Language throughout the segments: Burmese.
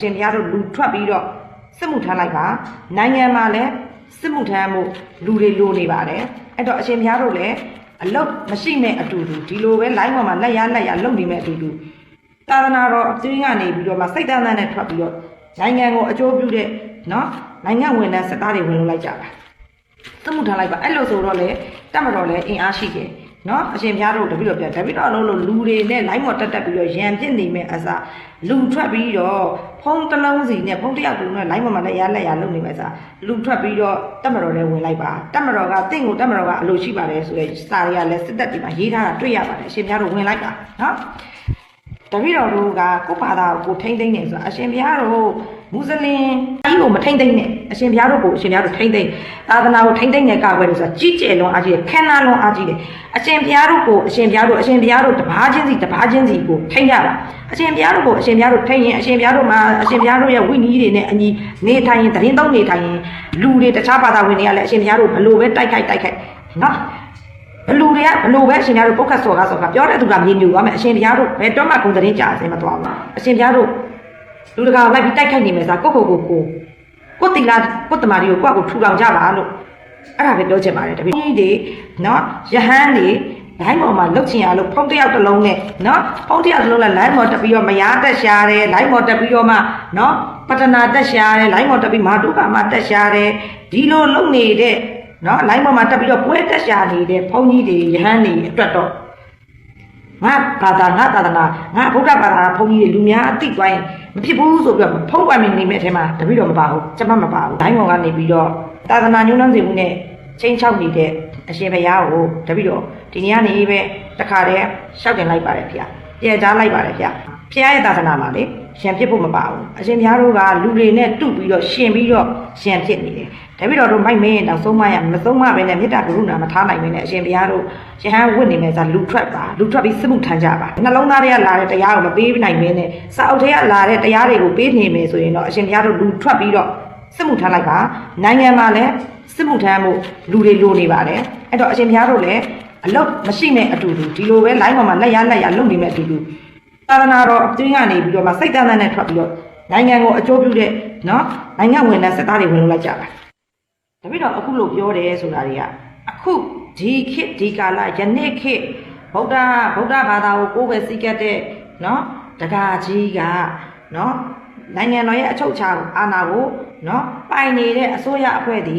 ရှင်ဘုရားတို့လူထွက်ပြီးတော့စစ်မှုထမ်းလိုက်ပါနိုင်ငံမှာလည်းစစ်မှုထမ်းမှုလူတွေလိုနေပါတယ်အဲ့တော့အရှင်ဘုရားတို့လည်းအလုတ်မရှိမဲ့အတူတူဒီလိုပဲ line ပေါ်မှာလက်ရလက်ရလုံနေမဲ့အတူတူသာသနာတော်အသွင်းကနေပြီးတော့မှစိတ်တန်းတန်းနဲ့ထွက်ပြီးတော့နိုင်ငံကိုအကျိုးပြုတဲ့နော်နိုင်ငံဝင်တဲ့စကားတွေဝင်လို့လိုက်ကြပါသမှုထားလိုက်ပါအဲ့လိုဆိုတော့လေတက်မတော်လဲအင်အားရှိတယ် နော်အရှင်ဘုရားတို့တပိတော့ပြန်တပိတော့အလုံးလို့လူတွေနဲ့ line မော်တက်တက်ပြီးတော့ရံပြစ်နေမဲ့အစားလူထွက်ပြီးတော့ဖုံးတစ်လုံးစီနဲ့ဖုံးတစ်ယောက်တူနဲ့ line မော်မှာလည်းရလက်ရလုံနေမဲ့အစားလူထွက်ပြီးတော့တက်မတော်လဲဝင်လိုက်ပါတက်မတော်ကတင့်ကိုတက်မတော်ကအလိုရှိပါတယ်ဆိုတဲ့စာတွေကလည်းစစ်တပ်ဒီမှာရေးထားတာတွေ့ရပါတယ်အရှင်ဘုရားတို့ဝင်လိုက်ပါနော်တပည့်တော်တို့ကကိုယ့်ဘာသာကိုကိုထိမ့်သိမ့်နေဆိုတာအရှင်ဘုရားတို့ မွတ်စလင်ကြီးကိုမထိမ့်သိမ့်နဲ့အရှင်ဘုရားတို့ကိုအရှင်ဘုရားတို့ထိမ့်သိမ့်သာသနာကိုထိမ့်သိမ့်တဲ့ကာကွယ်လို့ဆိုတာကြီးကျယ်လွန်အားကြီးတယ်ခမ်းနားလွန်အားကြီးတယ်အရှင်ဘုရားတို့ကိုအရှင်ဘုရားတို့အရှင်ဘုရားတို့တပါးချင်းစီတပါးချင်းစီကိုထိမ့်ရပါအရှင်ဘုရားတို့ကိုအရှင်ဘုရားတို့ထိမ့်ရင်အရှင်ဘုရားတို့မှာအရှင်ဘုရားတို့ရဲ့ဝိနည်းတွေနဲ့အညီနေထိုင်ရင်တရင်သုံးနေထိုင်ရင်လူတွေတခြားဘာသာဝင်တွေကလည်းအရှင်ဘုရားတို့ဘလို့ပဲတိုက်ခိုက်တိုက်ခိုက်နော်ဘလူတွေကဘလူပဲအရှင်ဘုရားတို့ပုတ်ခတ်စော်ကားစော်ကားပြောတဲ့သူကမြေမြူသွားမယ်အရှင်ဘုရားတို့ဘယ်တော့မှဂုံတရင်ကြာအစင်မသွားဘူးအရှင်ဘုရားတို့ လူတကာလိုက်ပြီးတိုက်ခိုက်နေမယ်ဆိုတာကိုကိုကိုကိုကိုတိလာကိုတမာရီကိုကိုကိုထူထောင်ကြပါလို့အဲ့ဒါပဲပြောချင်ပါတယ်တပည့်ကြီးတွေနော်ယဟန်တွေလိုင်းပေါ်မှာလုတ်ချင်ရလို့ဖုံးတစ်ယောက်တစ်လုံးနဲ့နော်ဖုံးတစ်ယောက်တစ်လုံးနဲ့လိုင်းပေါ်တက်ပြီးတော့မရားတက်ရှာတယ်လိုင်းပေါ်တက်ပြီးတော့မှနော်ပတနာတက်ရှာတယ်လိုင်းပေါ်တက်ပြီးမာတုကမှတက်ရှာတယ်ဒီလိုလုံနေတဲ့နော်လိုင်းပေါ်မှာတက်ပြီးတော့ပွဲတက်ရှာနေတဲ့ဖုံးကြီးတွေယဟန်တွေအတွက်တော့ ငါဘာသာငါသာသနာငါဗုဒ္ဓဘာသာဘုန်းကြီးတွေလူများအသိသွားရင်မဖြစ်ဘူးဆိုပြီးတော့ဖုံးပွားမြင်နေမဲ့အထဲမှာတပည့်တော်မပါဘူးကျမမပါဘူးဒိုင်းကောင်ကနေပြီးတော့သာသနာညှိုးနှံစေမှုနဲ့ချင်းချောက်နေတဲ့အရှင်ဘုရားကိုတပည့်တော်ဒီနေ့ကနေပဲတခါတည်းရှောက်တင်လိုက်ပါတယ်ဗျာပြန်ကြားလိုက်ပါတယ်ဗျာဖခင်ရဲ့သာသနာမှာလေရှံဖြစ်ဖို့မပါဘူးအရှင်ဘုရားတို့ကလူတွေနဲ့တုပြီးတော့ရှင်ပြီးတော့ရှံဖြစ်နေတယ် တပည့်တော်တို့မိုက်မင်းရင်တော့သုံးမရမသုံးမပဲနဲ့မေတ္တာကရုဏာမထားနိုင်မင်းနဲ့အရှင်ဘုရားတို့ယဟန်ဝတ်နေမယ်ဆိုလူထွက်ပါလူထွက်ပြီးစစ်မှုထမ်းကြပါနှလုံးသားတွေကလာတဲ့တရားကိုမပေးနိုင်မင်းနဲ့စာအုပ်ထဲကလာတဲ့တရားတွေကိုပေးနေမယ်ဆိုရင်တော့အရှင်ဘုရားတို့လူထွက်ပြီးတော့စစ်မှုထမ်းလိုက်ပါနိုင်ငံမှာလည်းစစ်မှုထမ်းမှုလူတွေလိုနေပါတယ်အဲ့တော့အရှင်ဘုရားတို့လည်းအလုတ်မရှိမဲ့အတူတူဒီလိုပဲ line ပေါ်မှာလက်ရလက်ရလုံနေမဲ့အတူတူသာသနာတော်အသွင်းကနေပြီးတော့မှစိတ်တန်းတန်းနဲ့ထွက်ပြီးတော့နိုင်ငံကိုအကျိုးပြုတဲ့နော်နိုင်ငံဝင်တဲ့စကားတွေဝင်လို့လိုက်ကြပါ ဒါပြီးတော့အခုလို့ပြောတယ်ဆိုတာတွေကအခုဒီခေတ်ဒီကာလယနေ့ခေတ်ဗုဒ္ဓဗုဒ္ဓဘာသာကိုကိုယ်ပဲစိတ်ကတ်တဲ့နော်တကာကြီးကနော်နိုင်ငံတော်ရဲ့အချုပ်အခြာအာဏာကိုနော်ပိုင်နေတဲ့အစိုးရအဖွဲ့ဒီ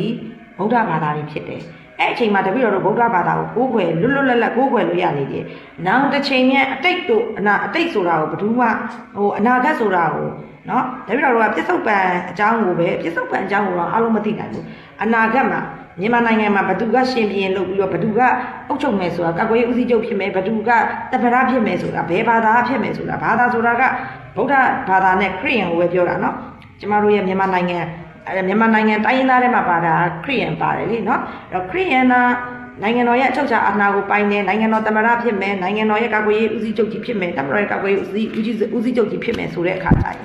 ဗုဒ္ဓဘာသာတွေဖြစ်တယ်အဲ့အချိန်မှာတပည့်တော်တို့ဗုဒ္ဓဘာသာကိုကိုးကွယ်လွတ်လွတ်လပ်လပ်ကိုးကွယ်လို့ရနေတယ်။နောက်တစ်ချိန်မြတ်အတိတ်တို့အနာအတိတ်ဆိုတာကိုဘယ်သူမှဟိုအနာဂတ်ဆိုတာကိုနော်တပည့်တော်တို့ကပြစ္ဆုတ်ပံအကြောင်းကိုပဲပြစ္ဆုတ်ပံအကြောင်းကိုတော့အားလုံးမသိနိုင်ဘူး။ အနာဂတ်မှာမြန်မာနိုင်ငံမှာဘသူကရှင်ပြင်းလုပ်ပြီးတော့ဘသူကအုပ်ချုပ်မယ်ဆိုတာကာကွယ်ရေးဦးစီးချုပ်ဖြစ်မယ်ဘသူကတပရဖြစ်မယ်ဆိုတာဘယ်ဘာသာဖြစ်မယ်ဆိုတာဘာသာဆိုတာကဗုဒ္ဓဘာသာနဲ့ခရစ်ယာန်ကိုပဲပြောတာနော်။ကျမတို့ရဲ့မြန်မာနိုင်ငံအဲမြန်မာနိုင်ငံတိုင်းရင်းသားတွေမှာပါတာခရစ်ယာန်ပါတယ်လေနော်အဲ့တော့ခရစ်ယာန်နာနိုင်ငံတော်ရဲ့အချုပ်အခြာအာဏာကိုပိုင်တယ်နိုင်ငံတော်သမ္မတဖြစ်မယ်နိုင်ငံတော်ရဲ့ကာကွယ်ရေးဦးစီးချုပ်ကြီးဖြစ်မယ်သမ္မတော်ရဲ့ကာကွယ်ရေးဦးစီးဦးစီးဦးစီးချုပ်ကြီးဖြစ်မယ်ဆိုတဲ့အခါတိုင်း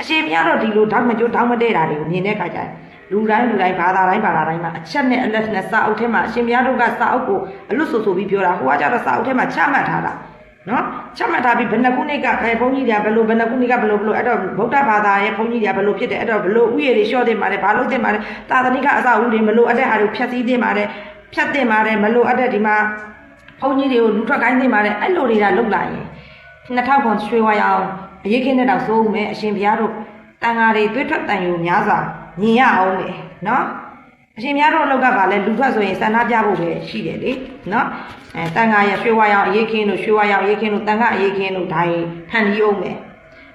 အရှင်မြတ်တော့ဒီလိုဓာတ်မကျိုးဓာတ်မတဲ့တာတွေကိုမြင်တဲ့အခါကျရင် လူတိုင်းလူတိုင်းဘာသာတိုင်းဘာသာတိုင်းမှာအချက်နဲ့အလက်နဲ့စာအုပ်ထဲမှာအရှင်မြတ်တို့ကစာအုပ်ကိုအလွတ်ဆိုဆိုပြီးပြောတာဟိုကကျတော့စာအုပ်ထဲမှာချမှတ်ထားတာနော်ချမှတ်ထားပြီးဘယ်နှခုနှစ်ကအဲဘုန်းကြီးတွေကဘယ်လိုဘယ်နှခုနှစ်ကဘယ်လိုဘယ်လိုအဲ့တော့ဗုဒ္ဓဘာသာရဲ့ဘုန်းကြီးတွေကဘယ်လိုဖြစ်တယ်အဲ့တော့ဘယ်လိုဥယျာဉ်တွေလျှော့တင်ပါတယ်ဘာလို့တင်ပါတယ်သာသနိကအစအဦးတွေမလို့အပ်တဲ့ဟာတွေဖြတ်စည်းတင်ပါတယ်ဖြတ်တင်ပါတယ်မလို့အပ်တဲ့ဒီမှာဘုန်းကြီးတွေကိုလူထွက်ကိုင်းတင်ပါတယ်အဲ့လိုတွေကလုတ်လာရင်2000ခွန်ရွှေဝါရောင်အရေးခင်းတဲ့တော့စိုးဦးမယ်အရှင်ဘုရားတို့တန်ဃာတွေသွေးထွက်တန်ယူများစွာ မြင်ရအောင်လေနော်အရှင်များတို့အလောက်ကပါလဲလူထွက်ဆိုရင်စန္ဒပြဖို့ပဲရှိတယ်လေနော်အဲတန်ဃာရဲ့ရွှေဝါရောင်အရေးခင်းတို့ရွှေဝါရောင်အရေးခင်းတို့တန်ဃာအရေးခင်းတို့ဒါရင်ဖန်ပြီးအောင်မယ်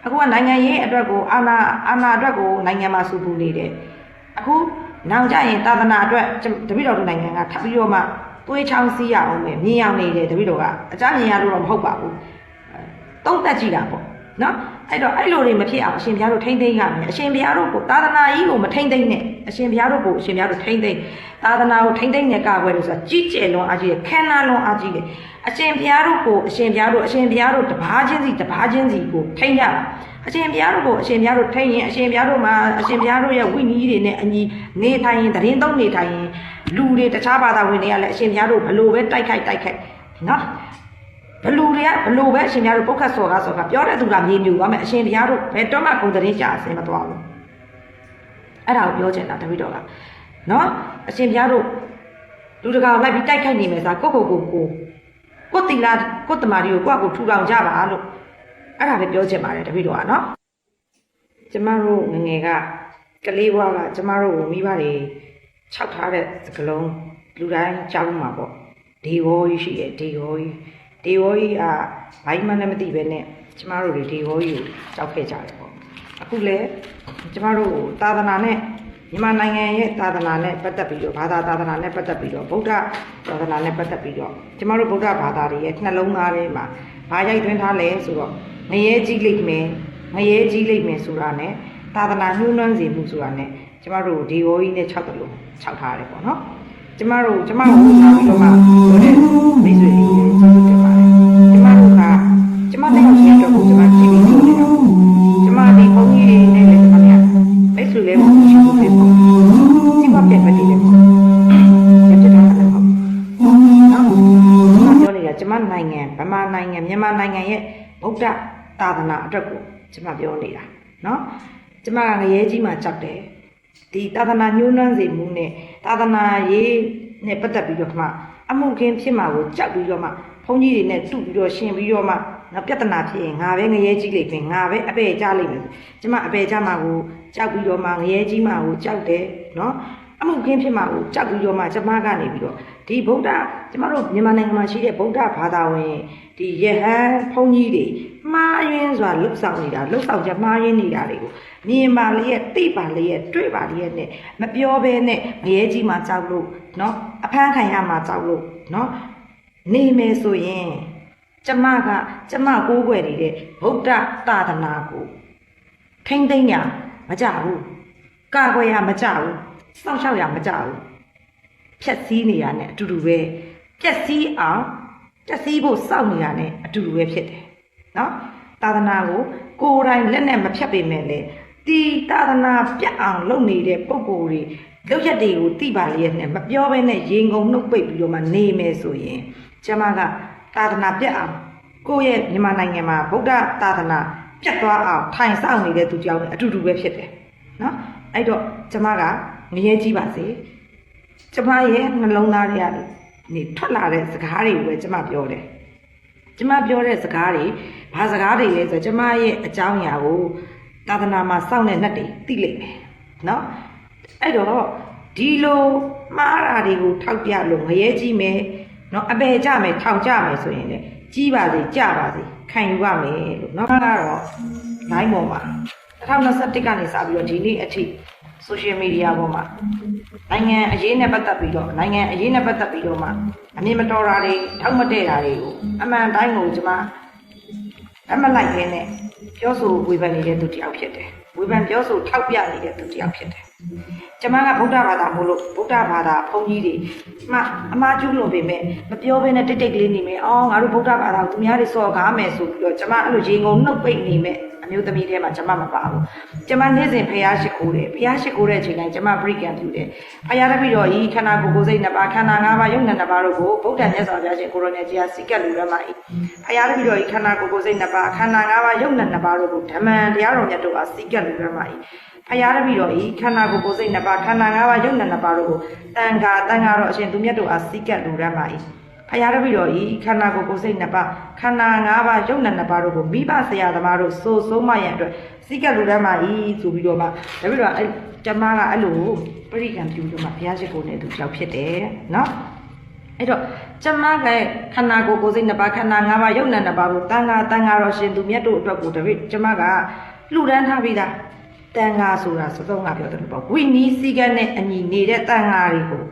အခုကနိုင်ငံရေးအတွက်ကိုအာဏာအာဏာအတွက်ကိုနိုင်ငံမှာစူပူနေတယ်အခုနောင်ကြရင်သာသနာအတွက်တပိတော်တို့နိုင်ငံကထပ်ပြီးတော့မှသွေးချောင်းစီးရအောင်မယ်မြင်အောင်နေတယ်တပိတော်ကအကြမြင်ရလို့တော့မဟုတ်ပါဘူးတုံးတက်ကြည့်တာပေါ့ နော်အဲ့တော့အဲ့လိုတွေမဖြစ်အောင်အရှင်ဘုရားတို့ထိမ့်သိမ့်ရမယ်အရှင်ဘုရားတို့ကိုသာသနာကြီးကိုမထိမ့်သိမ့်နဲ့အရှင်ဘုရားတို့ကိုအရှင်ဘုရားတို့ထိမ့်သိမ့်သာသနာကိုထိမ့်သိမ့်နဲ့ကာကွယ်လို့ဆိုတာကြီးကျယ်လွန်အားကြီးတယ်ခမ်းနားလွန်အားကြီးတယ်အရှင်ဘုရားတို့ကိုအရှင်ဘုရားတို့အရှင်ဘုရားတို့တပါးချင်းစီတပါးချင်းစီကိုထိမ့်ရပါအရှင်ဘုရားတို့ကိုအရှင်ဘုရားတို့ထိမ့်ရင်အရှင်ဘုရားတို့မှာအရှင်ဘုရားတို့ရဲ့ဝိနည်းတွေနဲ့အညီနေထိုင်ရင်တရင်သုံးနေထိုင်ရင်လူတွေတခြားဘာသာဝင်တွေကလည်းအရှင်ဘုရားတို့ဘလို့ပဲတိုက်ခိုက်တိုက်ခိုက်နော် ဘလူတွေကဘလူပဲအရှင်ဘုရားတို့ပုတ်ခတ်စော်ကားစော်ကားပြောတဲ့သူကမြေမြူသွားမယ်အရှင်ဘုရားတို့ဘယ်တော့မှဂုံတရင်ကြာအစင်မသွားဘူးအဲ့ဒါကိုပြောချင်တာတပည့်တော်ကနော်အရှင်ဘုရားတို့လူတကာကိုလိုက်ပြီးတိုက်ခိုက်နေမယ်ဆိုတာကိုကိုကိုကိုကိုတိလာကိုတမာရီကိုကိုယ့်အကိုထူထောင်ကြပါလို့အဲ့ဒါပဲပြောချင်ပါတယ်တပည့်တော်ကနော်ကျမတို့ငငယ်ကကလေးဘွားကကျမတို့ကိုမိဘတွေခြောက်ထားတဲ့စကလုံးလူတိုင်းကြောက်မှာပေါ့ဒီဝေါ်ကြီးရှိရဲ့ဒီဝေါ်ကြီး ဒီဝေါ်ကြီးကဘာမှလည်းမသိပဲနဲ့ကျမတို့တွေဒီဝေါ်ကြီးကိုကြောက်ခဲ့ကြတယ်ပေါ့အခုလဲကျမတို့သာသနာနဲ့မြန်မာနိုင်ငံရဲ့သာသနာနဲ့ပတ်သက်ပြီးတော့ဘာသာသာသနာနဲ့ပတ်သက်ပြီးတော့ဗုဒ္ဓသာသနာနဲ့ပတ်သက်ပြီးတော့ကျမတို့ဗုဒ္ဓဘာသာတွေရဲ့နှလုံးသားထဲမှာဘာရိုက်သွင်းထားလဲဆိုတော့ငရဲကြီးလိမ့်မယ်ငရဲကြီးလိမ့်မယ်ဆိုတာနဲ့သာသနာညှိုးနှွမ်းစေမှုဆိုတာနဲ့ကျမတို့ဒီဝေါ်ကြီးနဲ့၆တလို့၆ထားရတယ်ပေါ့နော်ကျမတို့ကျမတို့လာပြီးတော့မှပြောတဲ့မိတ်ဆွေတွေ သာသနာအတွက်ကိုကျမပြောနေတာနော်ကျမကငရဲကြီးမှာကြောက်တယ်ဒီသာသနာညှိုးနှွမ်းစေမှုနဲ့သာသနာရေးနဲ့ပတ်သက်ပြီးတော့မှအမှုခင်းဖြစ်မှာကိုကြောက်ပြီးတော့မှဘုန်းကြီးတွေနဲ့တူပြီးတော့ရှင်ပြီးတော့မှနောက်ပြဿနာဖြစ်ရင်ငါပဲငရဲကြီးလိမ့်မယ်ငါပဲအပေကြလိမ့်မယ်ကျမအပေကြမှာကိုကြောက်ပြီးတော့မှငရဲကြီးမှာကိုကြောက်တယ်နော်အမှုခင်းဖြစ်မှာကိုကြောက်ပြီးတော့မှကျမကနေပြီးတော့ ဒီဗုဒ္ဓကျမတို့မြန်မာနိုင်ငံမှာရှိတဲ့ဗုဒ္ဓဘာသာဝင်ဒီယဟန်ဘုန်းကြီးတွေမှားယွင်းစွာလှုပ်ဆောင်နေတာလှုပ်ဆောင်ချက်မှားယွင်းနေတာတွေကိုမြင်ပါလျက်သိပါလျက်တွေ့ပါလျက်နဲ့မပြောဘဲနဲ့ငရဲကြီးမှာကြောက်လို့เนาะအဖမ်းခံရမှာကြောက်လို့เนาะနေမယ်ဆိုရင်ကျမကကျမကိုးကွယ်နေတဲ့ဗုဒ္ဓသာသနာကိုထိမ့်သိမ့်ညာမကြဘူးကာကွယ်ရမကြဘူးစောင့်ရှောက်ရမကြဘူး ဖြက်စီးနေတာနဲ့အတူတူပဲဖြက်စီးအောင်ဖြက်စီးဖို့စောင့်နေတာနဲ့အတူတူပဲဖြစ်တယ်နော်သာသနာကိုကိုယ်တိုင်လက်နဲ့မဖြတ်ပေမဲ့လေဒီသာသနာပြတ်အောင်လုပ်နေတဲ့ပုံကိုယ်တွေလောက်ရက်တွေကိုတိပါလျက်နဲ့မပြောဘဲနဲ့ရင်ကုန်နှုတ်ပိတ်ပြီးတော့မှနေမယ်ဆိုရင်ကျမကသာသနာပြတ်အောင်ကိုယ့်ရဲ့မြန်မာနိုင်ငံမှာဗုဒ္ဓသာသနာပြတ်သွားအောင်ထိုင်ဆောင်နေတဲ့သူကြောင့်အတူတူပဲဖြစ်တယ်နော်အဲ့တော့ကျမကငရဲကြီးပါစေ ကျမရဲ့နှလုံးသားတွေကနေနေထွက်လာတဲ့စကားတွေကိုပဲကျမပြောတယ်။ကျမပြောတဲ့စကားတွေဘာစကားတွေလဲဆိုတော့ကျမရဲ့အကြောင်းအရာကိုသာသနာမှာစောင့်တဲ့နှက်တွေသိလိမ့်မယ်။နော်။အဲ့တော့ဒီလိုမှားတာတွေကိုထောက်ပြလို့ငရဲကြီးမယ်။နော်အပေကြမယ်ထောင်ကြမယ်ဆိုရင်လေကြီးပါစေကြပါစေခံယူပါမယ်လို့နော်ကတော့ line ပေါ်မှာ2021ကနေစပြီးတော့ဒီနေ့အထိ social media ပေါ်မှာနိုင်ငံအရေးနဲ့ပတ်သက်ပြီးတော့နိုင်ငံအရေးနဲ့ပတ်သက်ပြီးတော့မှအမြင်မတော်တာတွေထောက်မတည့်တာတွေကိုအမှန်တိုင်းကိုကျွန်မအမလိုက်ခဲနဲ့ပြောဆိုဝေဖန်နေတဲ့သူတစ်ယောက်ဖြစ်တယ်ဝေဖန်ပြောဆိုထောက်ပြနေတဲ့သူတစ်ယောက်ဖြစ်တယ်ကျွန်မကဗုဒ္ဓဘာသာမို့လို့ဗုဒ္ဓဘာသာဘုန်းကြီးတွေမှအမှားကျူးလွန်ပေမဲ့မပြောဘဲနဲ့တိတ်တိတ်ကလေးနေမယ်အော်ငါတို့ဗုဒ္ဓဘာသာကိုသူများတွေစော်ကားမယ်ဆိုပြီးတော့ကျွန်မအဲ့လိုရေငုံနှုတ်ပိတ်နေမဲ့ အမျိုးသမီးတွေမှာကျွန်မမပါဘူးကျွန်မနေ့စဉ်ဖျားရှိခိုးတယ်ဖျားရှိခိုးတဲ့အချိန်တိုင်းကျွန်မပရိကံပြုတယ်ဖျားတပိတော့ဤခန္ဓာကိုယ်ကိုယ်စိတ်နှစ်ပါးခန္ဓာ၅ပါးယုံနဲ့နှစ်ပါးတို့ကိုဗုဒ္ဓမြတ်စွာဘုရားရှင်ကိုရိုနယ်ကြီးဟာစိကတ်လူရမဤဖျားတပိတော့ဤခန္ဓာကိုယ်ကိုယ်စိတ်နှစ်ပါးခန္ဓာ၅ပါးယုံနဲ့နှစ်ပါးတို့ကိုဓမ္မံတရားတော်မြတ်တို့ဟာစိကတ်လူရမဤဖျားတပိတော့ဤခန္ဓာကိုယ်ကိုယ်စိတ်နှစ်ပါးခန္ဓာ၅ပါးယုံနဲ့နှစ်ပါးတို့ကိုတန်ခါတန်ခါတော့အရှင်သူမြတ်တို့ဟာစိကတ်လူရမဤ ဖယားတပည့်တော်ဤခန္ဓာကိုယ်ကိုယ်စိတ်နှစ်ပါးခန္ဓာ၅ပါးယုံနဲ့နှစ်ပါးတို့ကိုမိဘဆရာသမားတို့စိုးဆုံးမရန်အတွက်စိကလူတန်းမဤဆိုပြီးတော့မှတပည့်တော်အဲ့ကျမကအဲ့လိုပရိကံပြုလို့မှဘုရားရှိခိုးနေသူကြောက်ဖြစ်တယ်နော်အဲ့တော့ကျမကခန္ဓာကိုယ်ကိုယ်စိတ်နှစ်ပါးခန္ဓာ၅ပါးယုံနဲ့နှစ်ပါးကိုတန်ခါတန်ခါတော်ရှင်သူမြတ်တို့အတွက်ကိုတပည့်ကျမကလှူဒန်းထားပြီးသားတန်ခါဆိုတာစသုံးကပြောတယ်ပေါ့ဝိနည်းစည်းကမ်းနဲ့အညီနေတဲ့တန်ခါတွေကို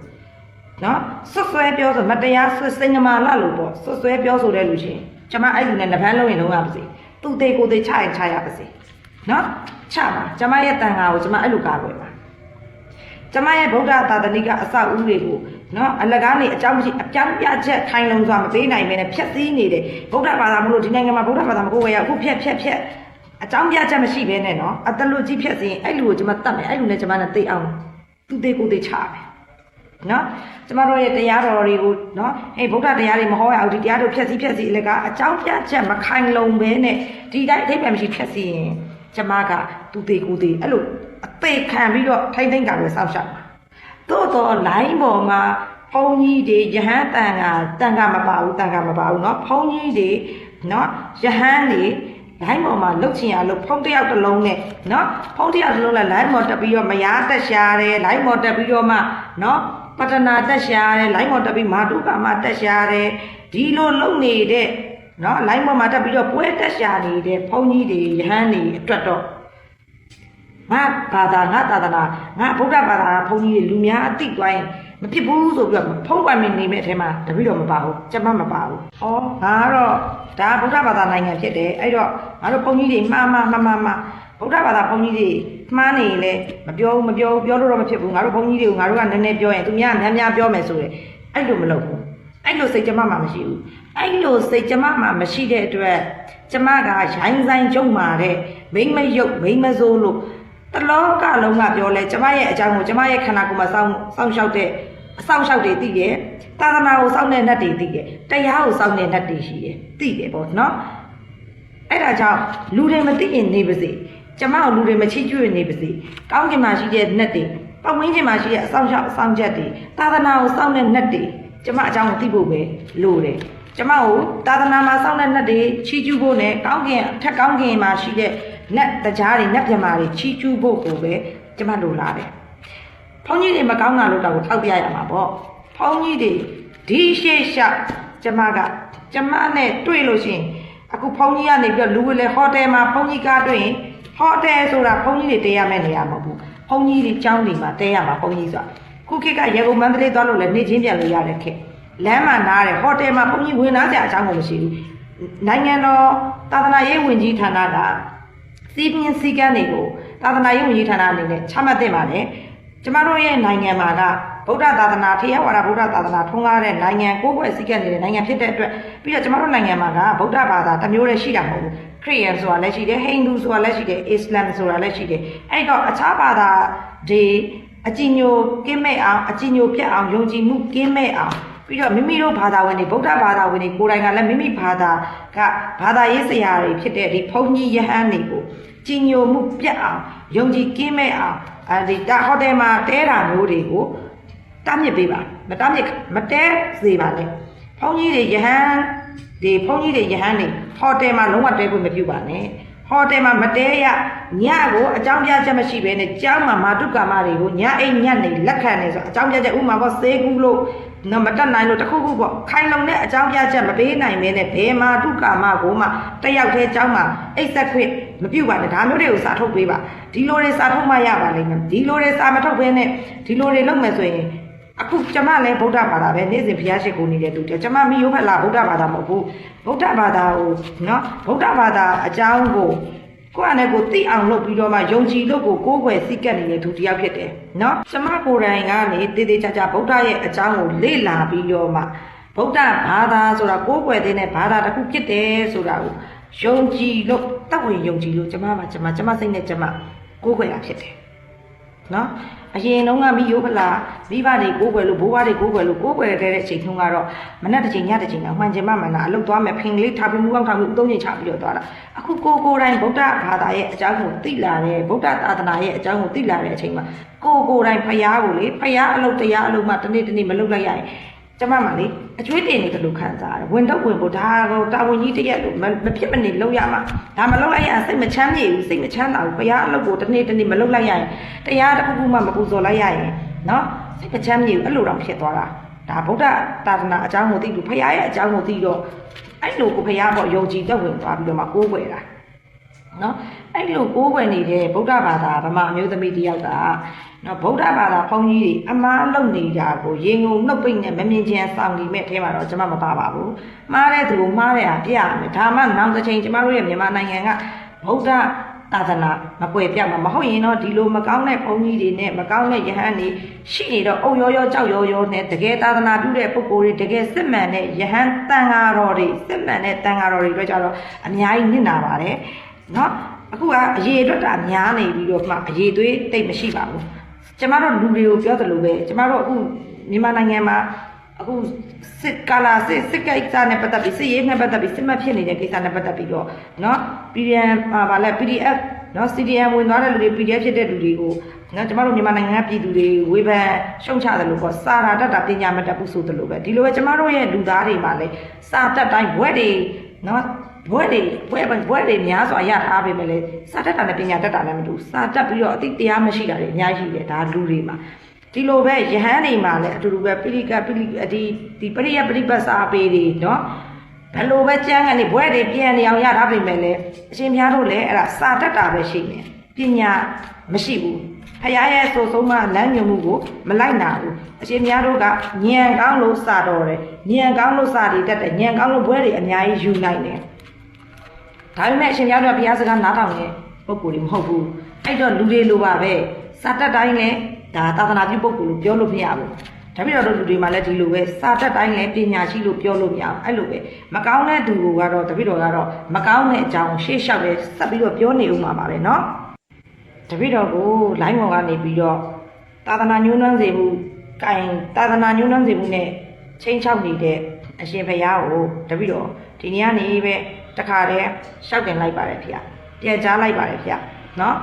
နော်ဆွတ်ဆွဲပြောဆိုမတရားဆွစိန်ငမာလလို့ပေါ့ဆွတ်ဆွဲပြောဆိုတဲ့လူချင်းကျမအဲ့လူနဲ့နှပန်းလုံးရင်လုံးရပါစေသူ့သေးကိုယ်သေးချရင်ချရပါစေနော်ချပါကျမရဲ့တန်ခါကိုကျမအဲ့လိုကာကွယ်ပါကျမရဲ့ဗုဒ္ဓသာသနိကအစအဦးတွေကိုနော်အလကားနေအကြောင်းမရှိအပြောင်းပြချက်ခိုင်လုံစွာမပေးနိုင်မဲနဲ့ဖြက်စည်းနေတယ်ဗုဒ္ဓဘာသာမလို့ဒီနိုင်ငံမှာဗုဒ္ဓဘာသာမကိုဝယ်ရအခုဖြက်ဖြက်ဖြက်အကြောင်းပြချက်မရှိဘဲနဲ့နော်အတလူကြီးဖြက်စည်းရင်အဲ့လူကိုကျမတတ်မယ်အဲ့လူနဲ့ကျမနဲ့သိအောင်သူ့သေးကိုယ်သေးချမယ် နော်ကျမတို့ရဲ့တရားတော်တွေကိုနော်ဟေးဗုဒ္ဓတရားတွေမဟောရအောင်ဒီတရားတို့ဖြည့်ဆည်းဖြည့်ဆည်းလည်းကအကြောင်းပြချက်မခိုင်လုံပဲနဲ့ဒီတိုင်းအထိပ္ပယ်မရှိဖြည့်ဆည်းရင်ကျမကသူသေးကိုသေးအဲ့လိုအသေးခံပြီးတော့ထိုင်သိမ့်ကပဲစောင့်ရှောက်ပါသို့တော့ line ပေါ်မှာဘုန်းကြီးတွေယဟန်တန်ကတန်ကမပါဘူးတန်ကမပါဘူးเนาะဘုန်းကြီးတွေเนาะယဟန်တွေ line ပေါ်မှာလုတ်ချင်ရလုတ်ဖုံးတစ်ယောက်တစ်လုံးနဲ့เนาะဖုံးတစ်ယောက်တစ်လုံးနဲ့ line ပေါ်တက်ပြီးတော့မရားတက်ရှာတယ် line ပေါ်တက်ပြီးတော့မှเนาะ ပတနာတက်ရှာတယ်လိုင်းပေါ်တက်ပြီးမာတုကမှာတက်ရှာတယ်ဒီလိုလုံနေတဲ့နော်လိုင်းပေါ်မှာတက်ပြီးတော့ပွဲတက်ရှာနေတဲ့ဘုန်းကြီးတွေယဟန်တွေအတွက်တော့ငါဘာသာငါသာသနာငါဗုဒ္ဓဘာသာဘုန်းကြီးတွေလူများအသိသွားရင်မဖြစ်ဘူးဆိုပြီးတော့ဖုံးပန်နေနေမဲ့အထဲမှာတပိတော့မပါဘူးကျမမပါဘူး။ဟောငါကတော့ဒါဗုဒ္ဓဘာသာနိုင်ငံဖြစ်တယ်အဲ့တော့ငါတို့ဘုန်းကြီးတွေမှားမှားမှားမှား ဗုဒ္ဓဘာသာဘုန်းကြီးတွေမှားနေရင်လည်းမပြောဘူးမပြောဘူးပြောလို့တော့မဖြစ်ဘူးငါတို့ဘုန်းကြီးတွေကိုငါတို့ကနည်းနည်းပြောရင်သူများကများများပြောမယ်ဆိုရယ်အဲ့လိုမလုပ်ဘူးအဲ့လိုစိတ်ကျမမှမရှိဘူးအဲ့လိုစိတ်ကျမမှမရှိတဲ့အတွက်ကျမကရိုင်းဆိုင်ကြုံမာတဲ့မိမ့်မယုတ်မိမ့်မစိုးလို့တလောကလုံးကပြောလဲကျမရဲ့အကြောင်းကိုကျမရဲ့ခန္ဓာကိုယ်မှာစောင့်စောင့်ရှောက်တဲ့အဆောင်ရှောက်တွေသိတယ်သာသနာကိုစောင့်တဲ့နတ်တွေသိတယ်တရားကိုစောင့်တဲ့နတ်တွေရှိတယ်သိတယ်ပေါ့နော်အဲ့ဒါကြောင့်လူတွေမသိရင်နေပါစေ ကျမတို့လူတွေမချစ်ကျွေးနေပါစေကောင်းကင်မှာရှိတဲ့နတ်တွေပတ်ဝန်းကျင်မှာရှိတဲ့အဆောင်ရှောက်အဆောင်ချက်တွေသာသနာကိုစောင့်တဲ့နတ်တွေကျမအကြောင်းကိုသိဖို့ပဲလိုတယ်ကျမကိုသာသနာမှာစောင့်တဲ့နတ်တွေချီးကျူးဖို့နဲ့ကောင်းကင်ထက်ကောင်းကင်မှာရှိတဲ့နတ်တရားတွေနတ်မြမာတွေချီးကျူးဖို့ကိုပဲကျမလိုလားတယ်ဘုန်းကြီးတွေမကောင်းတာလို့တော့ထောက်ပြရမှာပေါ့ဘုန်းကြီးတွေဒီရှေ့ရှောက်ကျမကကျမနဲ့တွေ့လို့ရှိရင်အခုဘုန်းကြီးကနေပြီးတော့လူဝင်လေဟိုတယ်မှာဘုန်းကြီးကားတွေ့ရင် ဟိုတယ်ဆိုတာဘုန်းကြီးတွေတဲရမယ့်နေရာမဟုတ်ဘူးဘုန်းကြီးတွေကျောင်းတွေမှာတဲရမှာဘုန်းကြီးဆိုတာခုခေတ်ကရေကုန်မန္တလေးသွားလို့လည်းနေချင်းပြန်လို့ရတဲ့ခေတ်လမ်းမှာနားတယ်ဟိုတယ်မှာဘုန်းကြီးဝင်နားကြအကြောင်းကိုမရှိဘူးနိုင်ငံတော်သာသနာရေးဝန်ကြီးဌာနကစီးပြင်းစည်းကမ်းတွေကိုသာသနာရေးဝန်ကြီးဌာနအနေနဲ့ချမှတ်တင်ပါတယ်ကျမတို့ရဲ့နိုင်ငံမှာက ဗုဒ္ဓသာသနာထေရဝါဒဗုဒ္ဓသာသနာထုံးကားတဲ့နိုင်ငံကိုယ်ွယ်စည်းကမ်းနေတဲ့နိုင်ငံဖြစ်တဲ့အတွက်ပြီးတော့ကျမတို့နိုင်ငံမှာကဗုဒ္ဓဘာသာတစ်မျိုးတည်းရှိတာမဟုတ်ဘူးခရစ်ယာန်ဆိုတာလည်းရှိတယ်ဟိန္ဒူဆိုတာလည်းရှိတယ်အစ္စလာမ်ဆိုတာလည်းရှိတယ်အဲ့တော့အခြားဘာသာတွေအကြည်ညိုကင်းမဲ့အောင်အကြည်ညိုပြတ်အောင်ယုံကြည်မှုကင်းမဲ့အောင်ပြီးတော့မိမိတို့ဘာသာဝင်တွေဗုဒ္ဓဘာသာဝင်တွေကိုယ်တိုင်ကလည်းမိမိဘာသာကဘာသာရေးဆရာတွေဖြစ်တဲ့ဒီဘုန်းကြီးယဟန်တွေကိုကြည်ညိုမှုပြတ်အောင်ယုံကြည်ကင်းမဲ့အောင်အဲဒီတာဟိုတယ်မှာတဲတာမျိုးတွေကို တားမြစ်ပေးပါမတားမြစ်မတဲစေပါနဲ့ဘုန်းကြီးတွေယဟန်ဒီဘုန်းကြီးတွေယဟန်တွေဟိုတယ်မှာလုံးဝတဲဖို့မပြုပါနဲ့ဟိုတယ်မှာမတဲရညကိုအကြောင်းပြချက်မရှိဘဲနဲ့ကျောင်းမှာမာတုကာမတွေကိုညအိမ်ညက်နေလက်ခံနေဆိုအကြောင်းပြချက်ဥမာပေါ့စေကူလို့နော်မတက်နိုင်လို့တခုခုပေါ့ခိုင်လုံတဲ့အကြောင်းပြချက်မပေးနိုင်မဲနဲ့ဘယ်မာတုကာမကိုမှတယောက်တည်းကျောင်းမှာအိတ်ဆက်ခွင့်မပြုတ်ပါနဲ့ဒါမျိုးတွေကိုစာထုတ်ပေးပါဒီလိုတွေစာထုတ်မှရပါလိမ့်မယ်ဒီလိုတွေစာမထုတ်ဘဲနဲ့ဒီလိုတွေလုပ်မယ်ဆိုရင် အခုကျမလည်းဗုဒ္ဓဘာသာပဲနေ့စဉ်ဘုရားရှိခိုးနေတဲ့လူတည်းကျမမိယိုးဖက်လာဗုဒ္ဓဘာသာမဟုတ်ဘူးဗုဒ္ဓဘာသာကိုနော်ဗုဒ္ဓဘာသာအကြောင်းကိုကိုယ့်အနေကိုသိအောင်လုပ်ပြီးတော့မှယုံကြည်လို့ကိုကိုးကွယ်စိတ်ကပ်နေတဲ့သူတစ်ယောက်ဖြစ်တယ်နော်ကျမကိုယ်တိုင်ကနေတည်တည်ချာချာဗုဒ္ဓရဲ့အကြောင်းကိုလေ့လာပြီးတော့မှဗုဒ္ဓဘာသာဆိုတာကိုးကွယ်တဲ့ဘာသာတစ်ခုဖြစ်တယ်ဆိုတာကိုယုံကြည်လို့တတ်ဝင်ယုံကြည်လို့ကျမမှာကျမကျမစိတ်နဲ့ကျမကိုးကွယ်တာဖြစ်တယ်နော် အရင်တုန်းကမိယိုးဖလာမိဘတွေကိုးကွယ်လို့ဘိုးဘွားတွေကိုးကွယ်လို့ကိုးကွယ်တဲ့အချိန်တုန်းကတော့မနက်တစ်ချိန်ညတစ်ချိန်တော့မှန်ချင်မှမှန်တာအလုပ်သွားမယ်ဖင်ကလေးထားပြီးမူအောင်ထားပြီးသုံးချိန်ချပြီးတော့သွားတာအခုကိုကိုတိုင်းဗုဒ္ဓဘာသာရဲ့အကြောင်းကိုသိလာတယ်ဗုဒ္ဓသာသနာရဲ့အကြောင်းကိုသိလာတဲ့အချိန်မှာကိုကိုတိုင်းဖျားကိုလေဖျားအလုပ်တရားအလုပ်မှတနေ့တနေ့မလုပ်လိုက်ရရင် ကျမမလေးအကျွေးတင်နေတယ်လို့ခံစားရတယ်ဝင်တော့ဝင်ဖို့ဒါကိုတာဝန်ကြီးတရက်လို့မဖြစ်မနေလုပ်ရမှာဒါမလုပ်လိုက်ရရင်စိတ်မချမ်းမြေဘူးစိတ်မချမ်းသာဘူးဘုရားအလုပ်ကိုတစ်နေ့တစ်နေ့မလုပ်လိုက်ရရင်တရားတစ်ခုခုမှမပူဇော်လိုက်ရရင်နော်စိတ်မချမ်းမြေဘူးအဲ့လိုတော့ဖြစ်သွားတာဒါဗုဒ္ဓသာသနာအကြောင်းကိုသိလို့ဘုရားရဲ့အကြောင်းကိုသိတော့အဲ့လိုကိုဘုရားပေါ့ယုံကြည်တော့ဝင်သွားပြီးတော့မှကိုးကွယ်တာနော် အဲ့လိုကိုးကွယ်နေတဲ့ဗုဒ္ဓဘာသာဗမာအမျိုးသမီးတယောက်ကနော်ဗုဒ္ဓဘာသာဘုန်းကြီးတွေအမားလုံနေတာကိုရေငုံနှုတ်ပိတ်နဲ့မမြင်ချင်ဆောင်နေမဲ့အဲမှာတော့ကျွန်မမပါပါဘူးမှားတဲ့သူကိုမှားတဲ့ဟာပြရမယ်ဒါမှနောက်တစ်ချိန်ကျွန်မတို့ရဲ့မြန်မာနိုင်ငံကဗုဒ္ဓသာသနာမကွယ်ပြတ်မှာမဟုတ်ရင်တော့ဒီလိုမကောင်းတဲ့ဘုန်းကြီးတွေနဲ့မကောင်းတဲ့ယဟန်တွေရှိနေတော့အုံရောရောကြောက်ရောရောနဲ့တကယ်သာသနာပြုတဲ့ပုဂ္ဂိုလ်တွေတကယ်စစ်မှန်တဲ့ယဟန်တန်ဃာတော်တွေစစ်မှန်တဲ့တန်ဃာတော်တွေအတွက်ကြတော့အများကြီးနစ်နာပါတယ်နော် အခုကအရေးအတွက်တာများနေပြီးတော့မှအရေးသွေးတိတ်မရှိပါဘူးကျမတို့လူတွေကိုပြောသလိုပဲကျမတို့အခု မြန်မာနိုင်ငံမှာအခုစစ်ကာလာစစ်စစ်ကိစ္စနဲ့ပတ်သက်ပြီးစစ်ရေးနဲ့ပတ်သက်ပြီးစစ်မှတ်ဖြစ်နေတဲ့ကိစ္စနဲ့ပတ်သက်ပြီးတော့เนาะ PDM ဟာဗာလဲ PDF เนาะ CDM ဝင်သွားတဲ့လူတွေ PDF ဖြစ်တဲ့လူတွေကိုเนาะကျမတို့မြန်မာနိုင်ငံကပြည်သူတွေဝေဖန်ရှုံချတယ်လို့ပေါ့စာရာတတ်တာပညာမတတ်ဘူးဆိုတယ်လို့ပဲဒီလိုပဲကျမတို့ရဲ့လူသားတွေမှာလဲစာတတ်တိုင်းဘွဲ့တွေเนาะ ဘွဲ့တွေဘွဲ့ဘွဲ့တွေများစွာရထားပေမဲ့လည်းစာတတ်တာနဲ့ပညာတတ်တာနဲ့မတူစာတတ်ပြီးတော့အသိတရားမရှိတာတွေအများကြီးပဲဒါလူတွေမှာဒီလိုပဲယဟန်နေမှာလည်းအတူတူပဲပိရိကပိရိဒီဒီပရိယပရိပတ်စာပေတွေနော်ဘယ်လိုပဲကြမ်းကနေဘွဲ့တွေပြန်နေအောင်ရထားပေမဲ့လည်းအရှင်ဘုရားတို့လည်းအဲ့ဒါစာတတ်တာပဲရှိနေပညာမရှိဘူးဖရာရဲ့ဆိုဆုံးမလမ်းညွှန်မှုကိုမလိုက်နာဘူးအရှင်များတို့ကညံကောင်းလို့စာတော်တယ်ညံကောင်းလို့စာတွေတတ်တယ်ညံကောင်းလို့ဘွဲတွေအများကြီးယူနိုင်တယ် ဒါပေမဲ့အရှင်များတို့ကဘုရားစကားနားထောင်တဲ့ပုံကိုယ်တွေမဟုတ်ဘူးအဲ့တော့လူတွေလိုပါပဲစာတတ်တိုင်းလည်း ဒါသာသနာပြုပုဂ္ဂိုလ်လို့ပြောလို့မရဘူး။တပည့်တော်တို့လူတွေမှလည်းဒီလိုပဲစာတတ်တိုင်းလည်းပညာရှိလို့ပြောလို့မရဘူး။အဲ့လိုပဲမကောင်းတဲ့သူကတော့တပည့်တော်ကတော့မကောင်းတဲ့အကြောင်းရှေ့လျှောက်ပဲဆက်ပြီးတော့ပြောနေဦးမှာပါပဲเนาะ။တပည့်တော်ကိုလိုင်းပေါ်ကနေပြီးတော့သာသနာညှိုးနှွမ်းစေမှုကင်သာသနာညှိုးနှွမ်းစေမှုနဲ့ချင်းချောက်နေတဲ့အရှင်ဘုရားကိုတပည့်တော်ဒီနေ့ကနေပဲ တခါတည်းရှောက်တင်လိုက်ပါတယ်ဖေ။ပြန်ကြားလိုက်ပါတယ်ဖေ။နော်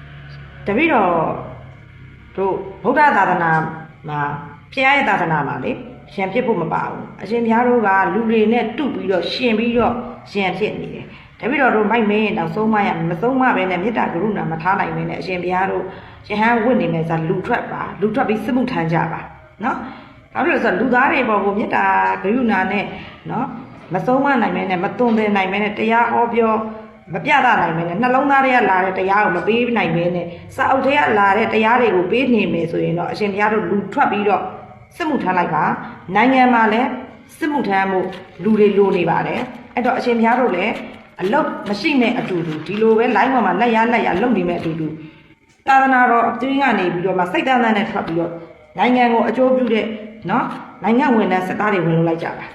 ။တပိတော့တို့ဗုဒ္ဓသာသနာမှာဖခင်ရဲ့သာသနာမှာလေရှင်ဖြစ်ဖို့မပါဘူး။အရှင်ဘုရားတို့ကလူတွေနဲ့တုပြီးတော့ရှင်ပြီးတော့ရှင်ဖြစ်နေတယ်။တပိတော့တို့မိုက်မင်းတော့ဆုံးမရမဆုံးမပဲနဲ့မေတ္တာကရုဏာမထားနိုင်မင်းနဲ့အရှင်ဘုရားတို့ယဟန်ဝင့်နေမယ်ဆိုလူထွက်ပါလူထွက်ပြီးစမှုထမ်းကြပါနော်။ဘာဖြစ်လို့လဲဆိုတော့လူသားတွေပေါ်ကိုမေတ္တာကရုဏာနဲ့နော် မဆုံးမနိုင်မဲနဲ့မသွန်သင်နိုင်မဲနဲ့တရားဟောပြောမပြတာနိုင်မဲနဲ့နှလုံးသားတွေကလာတဲ့တရားကိုမပေးနိုင်မဲနဲ့စာအုပ်တွေကလာတဲ့တရားတွေကိုပေးနေမယ်ဆိုရင်တော့အရှင်ဘုရားတို့လူထွက်ပြီးတော့စစ်မှုထမ်းလိုက်ပါနိုင်ငံမှာလည်းစစ်မှုထမ်းမှုလူတွေလိုနေပါတယ်အဲ့တော့အရှင်ဘုရားတို့လည်းအလုတ်မရှိမဲ့အတူတူဒီလိုပဲ line ပေါ်မှာလက်ရလက်ရလုံနေမဲ့အတူတူသာသနာတော်အတွင်းကနေပြီးတော့မှစိတ်တန်းတန်းနဲ့ထွက်ပြီးတော့နိုင်ငံကိုအကျိုးပြုတဲ့နော်နိုင်ငံဝင်တဲ့စကားတွေဝင်လို့လိုက်ကြတာ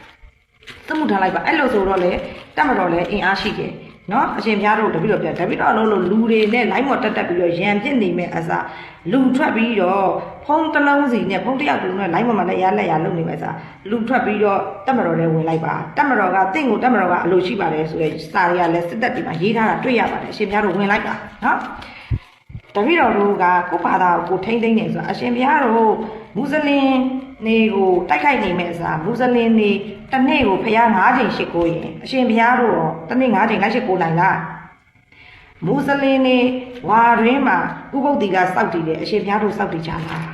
သမှုထားလိုက်ပါအဲ့လိုဆိုတော့လေတတ်မတော်လဲအင်အားရှိတယ်နော်အရှင်ဘုရားတို့တပည့်တော်ပြန်တပည့်တော်လုံးလို့လူတွေနဲ့လိုင်းမော်တက်တက်ပြီးတော့ရံပြစ်နေမဲ့အစားလူထွက်ပြီးတော့ဖုံးတစ်လုံးစီနဲ့ဖုံးတစ်ယောက်တူနဲ့လိုင်းမော်မှာလည်းရလက်ရလုံနေမဲ့အစားလူထွက်ပြီးတော့တတ်မတော်လဲဝင်လိုက်ပါတတ်မတော်ကတင့်ကိုတတ်မတော်ကအလိုရှိပါတယ်ဆိုတဲ့စာတွေကလည်းစစ်တပ်တွေမှာရေးထားတာတွေ့ရပါတယ်အရှင်ဘုရားတို့ဝင်လိုက်ပါနော်တပည့်တော်တို့ကကိုယ့်ဘာသာကိုကိုထိမ့်သိမ့်နေဆိုတာအရှင်ဘုရားတို့မွတ်စလင် နေကိုတိုက်ခိုက်နေမဲ့အစားမွတ်စလင်နေတစ်နေ့ကိုဘုရား၅ချိန်ရှိခိုးရင်အရှင်ဘုရားတို့ရောတစ်နေ့၅ချိန်လိုက်ရှိခိုးနိုင်လားမွတ်စလင်နေဝါရင်းမှာဥပုပ်တီကစောက်တည်တယ်အရှင်ဘုရားတို့စောက်တည်ကြလား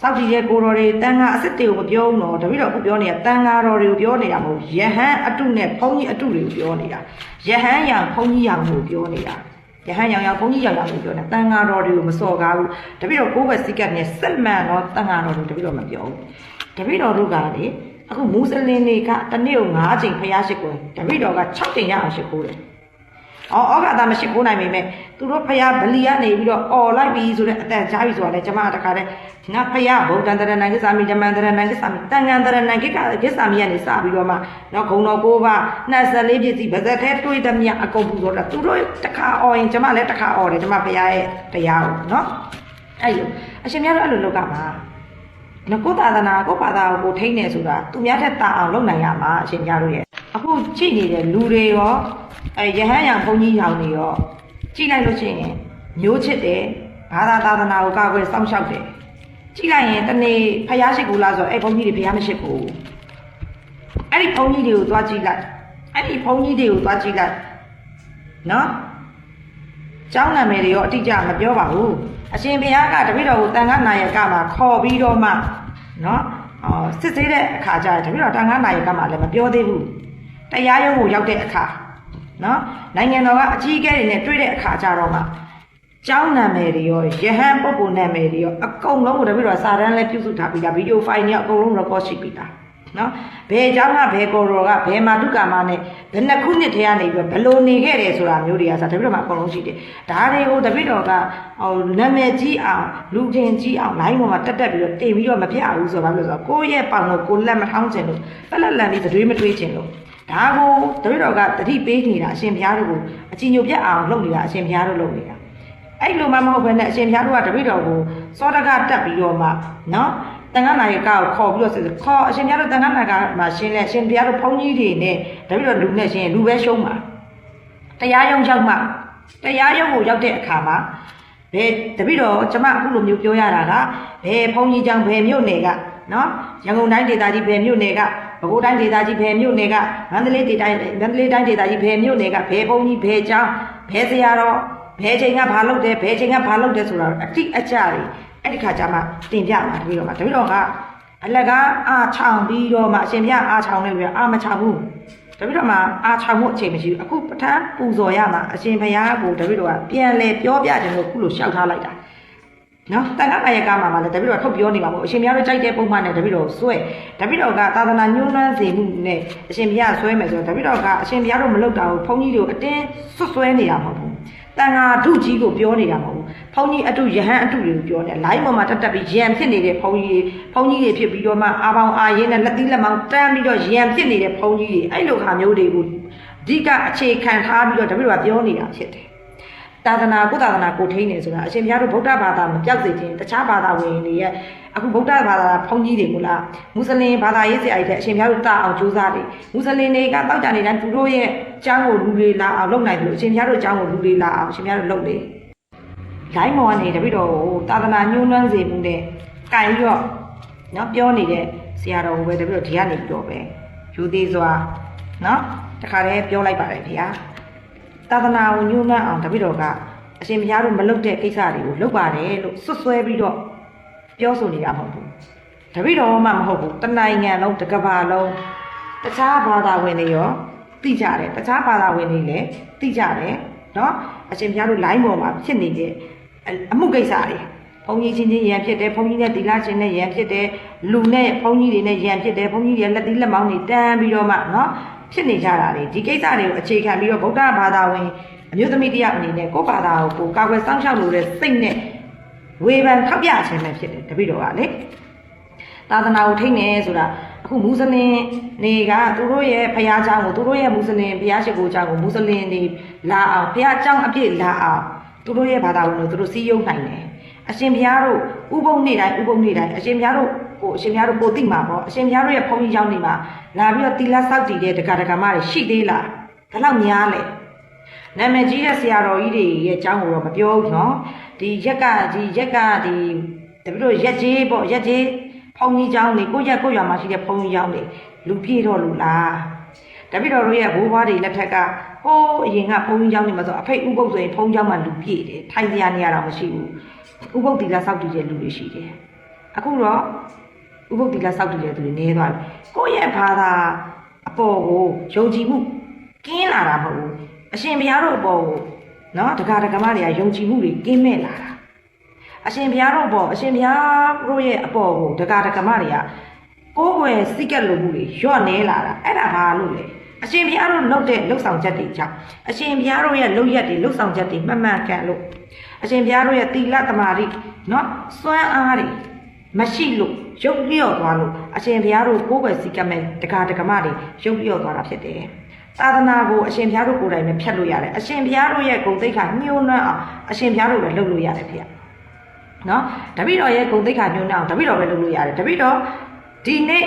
စောက်တည်တဲ့ကိုတော်တွေတန်ခါအစ်စ်တွေကိုမပြောဘူးနော်တပည့်တော်အခုပြောနေတာတန်ခါတော်တွေကိုပြောနေတာမဟုတ်ယဟန်အတုနဲ့ဘုန်းကြီးအတုတွေကိုပြောနေတာယဟန်ရောင်ဘုန်းကြီးရောင်ကိုပြောနေတာ ရဟန်းရောင်ရောင်ဘုန်းကြီးရောင်ရောင်လို့ပြောတယ်တန်ဃာတော်တွေကိုမစော်ကားဘူးတပည့်တော်ကိုယ်ပဲစိတ်ကနဲ့စက်မှန်တော့တန်ဃာတော်တွေတပည့်တော်မပြောဘူးတပည့်တော်တို့ကလေအခုမူစလင်တွေကတနေ့ကို9ချိန်ဖျားရှိကိုတပည့်တော်က6ချိန်ရအောင်ရှိခိုးတယ်အော်ဩဃာတာမရှိခိုးနိုင်ပေမဲ့ သူတို့ဖျားဗလီကနေပြီးတော့អော်လိုက်ပြီဆိုတဲ့အတန်ကြားပြီဆိုတာလေကျမတခါတည်းငါဖျားဗုဒ္ဓံတရဏံကိစ္ဆာမိဓမ္မံတရဏံကိစ္ဆာမိတန်ငံတရဏံကိကကိစ္ဆာမိကနေစပြီးတော့မှတော့ဂုံတော်ကိုပါ24ပြည့်စီဗဇက်ထဲတွေးသမျှအကုန်ပူတော့တာသူတို့တခါអော်ရင်ကျမလည်းတခါអော်တယ်ကျမဖျားရဲ့တရားကိုနော်အဲ့လိုအရှင်များတို့အဲ့လိုလုပ်ကြပါနကုသာသနာကိုဘာသာကိုထိန်းနေဆိုတာသူများထက်တာအောင်လုပ်နိုင်ရမှာအရှင်များတို့ရဲ့အခုကြည့်နေတဲ့လူတွေရောအဲယဟန်ရံဘုန်းကြီးရောင်တွေရော ကြည့်လိုက်လို့ရှိရင်မျိုးချစ်တယ်ဘာသာသာသနာကိုကာကွယ်စောင့်ရှောက်တယ်ကြည့်လိုက်ရင်တနေ့ဖျားရှိကူလားဆိုအဲ့ဘုန်းကြီးတွေဖျားမရှိဘူးအဲ့ဒီဘုန်းကြီးတွေကိုသွားကြည့်လိုက်အဲ့ဒီဘုန်းကြီးတွေကိုသွားကြည့်လိုက်နော်ကျောင်းနာမည်တွေရောအတိအကျမပြောပါဘူးအရှင်ဘုရားကတပည့်တော်ကိုတန်ခါနာယကမှာခေါ်ပြီးတော့မှနော်အော်စစ်ဆေးတဲ့အခါကျရင်တပည့်တော်တန်ခါနာယကမှာလည်းမပြောသေးဘူးတရားရုံးကိုရောက်တဲ့အခါ နော်နိုင်ငံတော်ကအကြီးအကဲတွေနဲ့တွေ့တဲ့အခါကျတော့မှကျောင်းနာမည်တွေရောယဟန်ပုဂ္ဂိုလ်နာမည်တွေရောအကုန်လုံးကိုတပည့်တော်စာတန်းလည်းပြုစုထားပြီးသားဗီဒီယိုဖိုင်တွေအကုန်လုံး record ရှိပြီးသားနော်ဘယ်เจ้าကဘယ်ကိုတော်ကဘယ်မာတုကာမနဲ့ဘယ်နှစ်ခုနှစ်တည်းကနေပြီးဘယ်လိုနေခဲ့တယ်ဆိုတာမျိုးတွေကစာတပည့်တော်မှာအကုန်လုံးရှိတယ်ဒါတွေကိုတပည့်တော်ကဟိုနာမည်ကြီးအောင်လူချင်းကြီးအောင် line ပေါ်မှာတက်တက်ပြီးတော့တင်ပြီးတော့မပြဘူးဆိုတော့ဘာလို့လဲဆိုတော့ကိုယ့်ရဲ့ပေါင်ကိုကိုလက်မထောင်းချင်လို့ပက်လက်လန်ပြီးတွေးမတွေးချင်လို့ ဒါကိုတပည့်တော်ကတတိပေးနေတာအရှင်ဘုရားတို့ကိုအကြည်ညိုပြတ်အောင်လုပ်နေတာအရှင်ဘုရားတို့လုပ်နေတာအဲ့လိုမှမဟုတ်ဘဲနဲ့အရှင်ဘုရားတို့ကတပည့်တော်ကိုစောတကတက်ပြီးတော့မှနော်တန်ခါနာရီကောက်ခေါ်ပြီးတော့ဆိုခေါ်အရှင်ဘုရားတို့တန်ခါနာကမှာရှင်းလဲအရှင်ဘုရားတို့ဘုန်းကြီးတွေနဲ့တပည့်တော်လူနဲ့ရှင်းလူပဲရှုံးပါတရားရုံးရောက်မှတရားရုံးကိုရောက်တဲ့အခါမှာဘယ်တပည့်တော်ကျမအခုလိုမျိုးပြောရတာကဘယ်ဘုန်းကြီးကျောင်းဘယ်မြို့နယ်ကနော်ရန်ကုန်တိုင်းဒေသကြီးဘယ်မြို့နယ်က ပဲခူးတိုင်းဒေသကြီးဘယ်မြို့နယ်ကမန္တလေးဒေသမန္တလေးတိုင်းဒေသကြီးဘယ်မြို့နယ်ကဘယ်ဘုန်းကြီးဘယ်ကျောင်းဘယ်ဆရာတော်ဘယ်ချိန်ကဘာလုပ်တယ်ဘယ်ချိန်ကဘာလုပ်တယ်ဆိုတာအတိအကျတွေအဲ့ဒီခါကျမှတင်ပြမှာတပည့်တော်ကတပည့်တော်ကအလကားအာချောင်ပြီးတော့မှအရှင်ဘုရားအာချောင်နေပြီအာမချောင်ဘူးတပည့်တော်မှာအာချောင်မှုအချိန်မရှိဘူးအခုပဋ္ဌာန်းပူဇော်ရမှာအရှင်ဘုရားကိုတပည့်တော်ကပြန်လဲပြောပြတယ်လို့ခုလိုရှောက်ထားလိုက်တာ နော်တန်ခါမယကမှာမှလည်းတပည့်တော်ထုတ်ပြောနေမှာမို့အရှင်ဘုရားတို့ကြိုက်တဲ့ပုံမှန်နဲ့တပည့်တော်ဆွဲတပည့်တော်ကသာသနာညှိုးနှွမ်းစေမှုနဲ့အရှင်ဘုရားဆွဲမယ်ဆိုတော့တပည့်တော်ကအရှင်ဘုရားတို့မလုပ်တာကိုဘုန်းကြီးတို့အတင်းဆွတ်ဆွဲနေတာမဟုတ်ဘူးတန်ခါဒုကြီးကိုပြောနေတာမဟုတ်ဘူးဘုန်းကြီးအတုယဟန်အတုတွေကိုပြောနေလိုင်းပေါ်မှာတက်တက်ပြီးရံဖြစ်နေတဲ့ဘုန်းကြီးဘုန်းကြီးတွေဖြစ်ပြီးတော့မှအာပေါင်အာရင်းနဲ့လက်သီးလက်မောင်းတန်းပြီးတော့ရံဖြစ်နေတဲ့ဘုန်းကြီးတွေအဲ့လိုခါမျိုးတွေကိုအဓိကအခြေခံထားပြီးတော့တပည့်တော်ကပြောနေတာဖြစ်တယ် သာသနာကိုသာသနာကိုထိန်းနေဆိုတာအရှင်ဘုရားတို့ဗုဒ္ဓဘာသာမပြောက်စေခြင်းတခြားဘာသာဝင်တွေရဲ့အခုဗုဒ္ဓဘာသာဘုန်းကြီးတွေကလားမွတ်စလင်ဘာသာရေးဆရာတွေတဲ့အရှင်ဘုရားတို့တအောင်ကြိုးစားတယ်မွတ်စလင်တွေကတောက်ကြနေတိုင်းသူတို့ရဲ့အကြောင်းကိုလူတွေလာအောင်လုပ်နိုင်တယ်လို့အရှင်ဘုရားတို့အကြောင်းကိုလူတွေလာအောင်အရှင်ဘုရားတို့လုပ်တယ်လိုင်းမော်ကနေတပိတော့သာသနာညှိုးနှွမ်းစေမှုနဲ့ကင်ပြီးတော့နော်ပြောနေတဲ့ဆရာတော်ကိုပဲတပိတော့ဒီကနေပြီးတော့ပဲယူသေးစွာနော်တခါတည်းပြောလိုက်ပါတယ်ခင်ဗျာ သာသနာကိုညှို့နှံ့အောင်တပည့်တော်ကအရှင်ဘုရားတို့မလုပ်တဲ့ကိစ္စတွေကိုလုပ်ပါတယ်လို့ဆွတ်ဆွဲပြီးတော့ပြောဆိုနေတာမဟုတ်ဘူးတပည့်တော်မှမဟုတ်ဘူးတနိုင်ငံလုံးတစ်ကမ္ဘာလုံးတခြားဘာသာဝင်တွေရောသိကြတယ်တခြားဘာသာဝင်တွေလည်းသိကြတယ်เนาะအရှင်ဘုရားတို့ line ပေါ်မှာဖြစ်နေတဲ့အအမှုကိစ္စတွေဘုန်းကြီးချင်းချင်းရံဖြစ်တယ်ဘုန်းကြီးနဲ့သီလရှင်နဲ့ရံဖြစ်တယ်လူနဲ့ဘုန်းကြီးတွေနဲ့ရံဖြစ်တယ်ဘုန်းကြီးတွေလက်သီးလက်မောင်းတွေတန်းပြီးတော့မှเนาะ ဖြစ်နေကြတာလေဒီကိစ္စတွေကိုအခြေခံပြီးတော့ဗုဒ္ဓဘာသာဝင်အမျိုးသမီးတစ်ယောက်အနေနဲ့ကိုယ့်ဘာသာကိုကိုယ်ကာကွယ်စောင့်ရှောက်လို့တဲ့စိတ်နဲ့ဝေဖန်ထောက်ပြခြင်းပဲဖြစ်တယ်တပိတော်ကလေသာသနာကိုထိနေဆိုတာအခုမူစလင်တွေကသူတို့ရဲ့ဘုရားကျောင်းကိုသူတို့ရဲ့မူစလင်ဘုရားရှိခိုးကျောင်းကိုမူစလင်တွေလာအောင်ဘုရားကျောင်းအပြည့်လာအောင်သူတို့ရဲ့ဘာသာဝင်တို့သူတို့စီးရုံးနိုင်တယ်အရှင်ဘုရားတို့ဥပုံနေ့တိုင်းဥပုံနေ့တိုင်းအရှင်ဘုရားတို့ ကိုအရှင်ဘုရားတို့ကိုသိမှာပေါ့အရှင်ဘုရားတို့ရဲ့ဘုန်းကြီးကျောင်းတွေမှာလာပြီးတော့တီလာဆောက်တည်တဲ့ဒကာဒကာမတွေရှိသေးလားဘယ်လောက်များလဲ နာမည်ကြီးတဲ့ဆရာတော်ကြီးတွေရဲ့အကြောင်းကိုတော့မပြောဘူးเนาะဒီရက်ကဒီရက်ကဒီတပည့်တို့ရက်ကြီးပေါ့ရက်ကြီးဖုန်ကြီးเจ้าတွေကိုရက်ကိုရွာမှာရှိတဲ့ဖုန်ကြီးเจ้าတွေလူပြည့်တော့လူလားတပည့်တော်တို့ရဲ့ဘိုးဘွားတွေလက်ထက်ကဟိုးအရင်ကဖုန်ကြီးเจ้าတွေမှာဆိုအဖိတ်ဥပုပ်ဆိုရင်ဖုန်ကြီးเจ้าမှာလူပြည့်တယ်ထိုင်စရာနေရာတော့မရှိဘူးဥပုပ်တီလာစောက်တည်တဲ့လူတွေရှိတယ်အခုတော့ ဥပုပ်တီလာစောက်တည်တဲ့သူတွေနေသွားပြီကိုယ့်ရဲ့ဘာသာအပေါ်ကိုယုံကြည်မှုကင်းလာတာမဟုတ်ဘူးအရှင်ဘုရားတို့အပေါ်ကိုနော်တက္ကရာတက္ကမတွေကယုံကြည်မှုတွေကင်းမဲ့လာတာအရှင်ဘုရားတို့အပေါ်အရှင်ဘုရားတို့ရဲ့အပေါ်ကိုတက္ကရာတက္ကမတွေကကိုယ်ွယ်စိတ်ကက်လိုမှုတွေညော့နေလာတာအဲ့ဒါဘာလို့လဲအရှင်ဘုရားတို့လုပ်တဲ့လှုပ်ဆောင်ချက်တွေကြောင့်အရှင်ဘုရားတို့ရဲ့လုပ်ရက်တွေလှုပ်ဆောင်ချက်တွေမှန်မှန်ကန်လို့အရှင်ဘုရားတို့ရဲ့သီလသမာဓိနော်စွမ်းအားတွေမရှိလို့ ရုပ်လျော့သွားလို့အရှင်ဘုရားတို့ကိုယ်ွယ်စိတ်ကက်မဲ့တက္ကရာတက္ကမတွေရုပ်လျော့သွားတာဖြစ်တယ်သာသနာကိုအရှင်ဘုရားတို့ကိုယ်တိုင်ပဲဖြတ်လို့ရတယ်အရှင်ဘုရားတို့ရဲ့ဂုဏ်သိက္ခာညှိုးနှွမ်းအောင်အရှင်ဘုရားတို့ပဲလုပ်လို့ရတယ်ဖေ။နော်တပိတော်ရဲ့ဂုဏ်သိက္ခာညှိုးနှွမ်းအောင်တပိတော်ပဲလုပ်လို့ရတယ်တပိတော်ဒီနေ့